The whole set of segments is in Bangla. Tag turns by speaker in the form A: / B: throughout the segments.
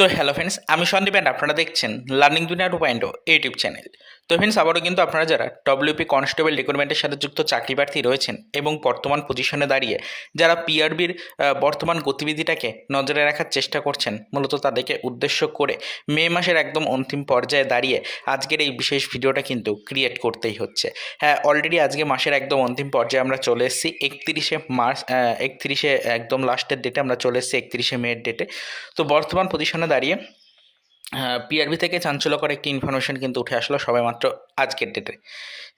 A: তো হ্যালো ফ্রেন্ডস আমি সন্দীপ অ্যান্ড আপনারা দেখছেন learning Duniya two point YouTube channel তো ফ্রেন্ডস আবারও কিন্তু আপনারা যারা ডব্লিউপি কনস্টেবল রিক্রুটমেন্টের সাথে যুক্ত চাকরি প্রার্থী রয়েছেন এবং বর্তমান পজিশনে দাঁড়িয়ে যারা পিআরবির বর্তমান গতিবিধিটাকে নজরে রাখার চেষ্টা করছেন, মূলত তাদেরকে উদ্দেশ্য করে মে মাসের একদম অন্তিম পর্যায়ে দাঁড়িয়ে আজকের এই বিশেষ ভিডিওটা কিন্তু ক্রিয়েট করতেই হচ্ছে। হ্যাঁ অলরেডি আজকে মাসের একদম অন্তিম পর্যায়ে আমরা চলে এসেছি, একত্রিশে মার্চ একত্রিশে একদম লাস্টের ডেটে আমরা চলে এসেছি, একত্রিশে মেয়ের ডেটে তো বর্তমান পজিশনে দাঁড়িয়ে পিআরবি থেকে চাঞ্চল্যকর একটি ইনফরমেশন কিন্তু উঠে আসলো সবে মাত্র আজকের ডেটে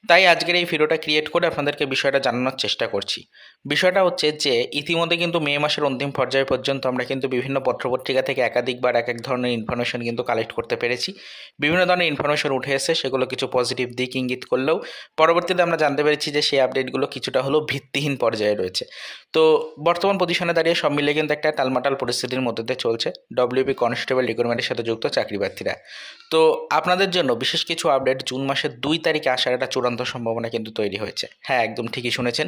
A: তাই আজকের এই ভিডিওটা ক্রিয়েট করে আপনাদেরকে বিষয়টা জানানোর চেষ্টা করছি। বিষয়টা হচ্ছে যে, ইতিমধ্যে কিন্তু মে মাসের অন্তিম পর্যায় পর্যন্ত আমরা কিন্তু বিভিন্ন পত্রপত্রিকা থেকে একাধিকবার এক এক ধরনের ইনফরমেশন কিন্তু কালেক্ট করতে পেরেছি। বিভিন্ন ধরনের ইনফরমেশন উঠে এসে সেগুলো কিছু পজিটিভ দিক ইঙ্গিত করলেও পরবর্তীতে আমরা জানতে পেরেছি যে, সেই আপডেটগুলো কিছুটা হলেও ভিত্তিহীন পর্যায়ে রয়েছে। তো বর্তমান পজিশনে দাঁড়িয়ে সব মিলে কিন্তু একটা টালমাটাল পরিস্থিতির মধ্যে দিয়ে চলছে ডব্লিউপি কনস্টেবল রিক্রুটমেন্টের সাথে যুক্ত চাকরি প্রার্থীরা তো আপনাদের জন্য বিশেষ কিছু আপডেট জুন মাসের দুই তারিখে আসার একটা সম্ভাবনা কিন্তু তৈরি হয়েছে। হ্যাঁ একদম ঠিকই শুনেছেন।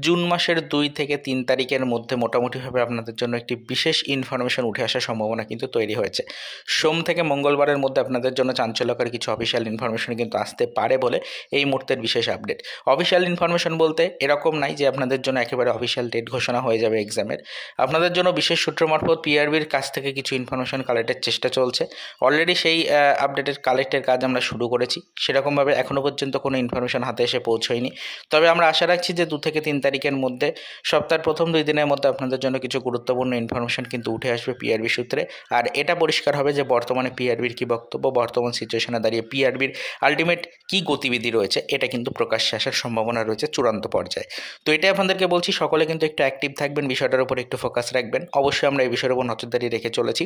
A: জুন মাসের দুই থেকে তিন তারিখের মধ্যে মোটামুটিভাবে আপনাদের জন্য একটি বিশেষ ইনফরমেশন উঠে আসার সম্ভাবনা কিন্তু তৈরি হয়েছে। সোম থেকে মঙ্গলবারের মধ্যে আপনাদের জন্য চাঞ্চল্যকর কিছু অফিসিয়াল ইনফরমেশন কিন্তু আসতে পারে বলে এই মুহূর্তের বিশেষ আপডেট অফিসিয়াল ইনফরমেশন বলতে এরকম নাই যে আপনাদের জন্য একেবারে অফিসিয়াল ডেট ঘোষণা হয়ে যাবে এক্সামের আপনাদের জন্য বিশেষ সূত্র মারফত পিআরবির কাছ থেকে কিছু ইনফরমেশন কালেক্টের চেষ্টা চলছে। অলরেডি সেই আপডেটের কালেক্টের কাজ আমরা শুরু করেছি। সেরকমভাবে এখনও পর্যন্ত কোনো ইনফরমেশন হাতে এসে পৌঁছয়নি। তবে আমরা আশা রাখছি যে দু থেকে তিন তারিখের মধ্যে সপ্তাহের প্রথম দুই দিনের মধ্যে আপনাদের জন্য কিছু গুরুত্বপূর্ণ ইনফরমেশন কিন্তু উঠে আসবে পিআরবি সূত্রে। আর এটা পরিষ্কার হবে যে বর্তমানে পিআরবির কী বক্তব্য, বর্তমান সিচুয়েশনে দাঁড়িয়ে পিআরবির আলটিমেট কী গতিবিধি রয়েছে, এটা কিন্তু প্রকাশ্যে আসার সম্ভাবনা রয়েছে চূড়ান্ত পর্যায়ে। তো এটাই আপনাদেরকে বলছি, সকলে কিন্তু একটু অ্যাক্টিভ থাকবেন, বিষয়টার উপর একটু ফোকাস রাখবেন। অবশ্যই আমরা এই বিষয়ের উপর নজরদারি রেখে চলেছি।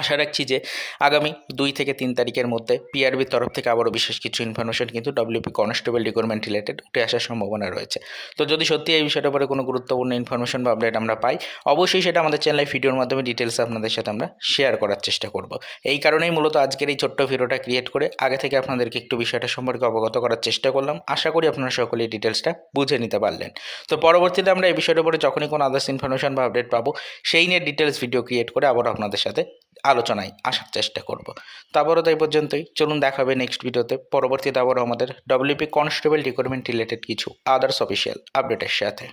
A: আশা রাখছি যে আগামী দুই থেকে তিন তারিখের মধ্যে পিআরবির তরফ থেকে আবারও বিশেষ কিছু ইনফরমেশন কিন্তু ডব্লিউপি কনস্টেবল রিক্রুটমেন্ট রিলেটেড উঠে আসার সম্ভাবনা রয়েছে। তো যদি সত্যি এই বিষয়টার উপরে কোনো গুরুত্বপূর্ণ ইনফরমেশন বা আপডেট আমরা পাই, অবশ্যই সেটা আমাদের চ্যানেলে ভিডিওর মাধ্যমে ডিটেলস আপনাদের সাথে আমরা শেয়ার করার চেষ্টা করব। এই কারণেই মূলত আজকের এই ছোট্ট ভিডিওটা ক্রিয়েট করে আগে থেকে আপনাদেরকে একটু বিষয়টা সম্পর্কে অবগত করার চেষ্টা করলাম। আশা করি আপনারা সকলেই ডিটেলসটা বুঝে নিতে পারলেন। তো পরবর্তীতে আমরা এই বিষয়টার উপরে যখনই কোনো আদার্স ইনফরমেশন বা আপডেট পাবো, সেই নিয়ে ডিটেলস ভিডিও ক্রিয়েট করে আবার আপনাদের সাথে আলোচনায় আসার চেষ্টা করব। তো আবারও তাই পর্যন্তই। চলুন দেখা হবে নেক্সট ভিডিওতে পরবর্তীতে আবারও আমাদের ডব্লিউপি কনস্টেবল রিক্রুটমেন্ট রিলেটেড কিছু আদার্স অফিসিয়াল আপডেটের সাথে।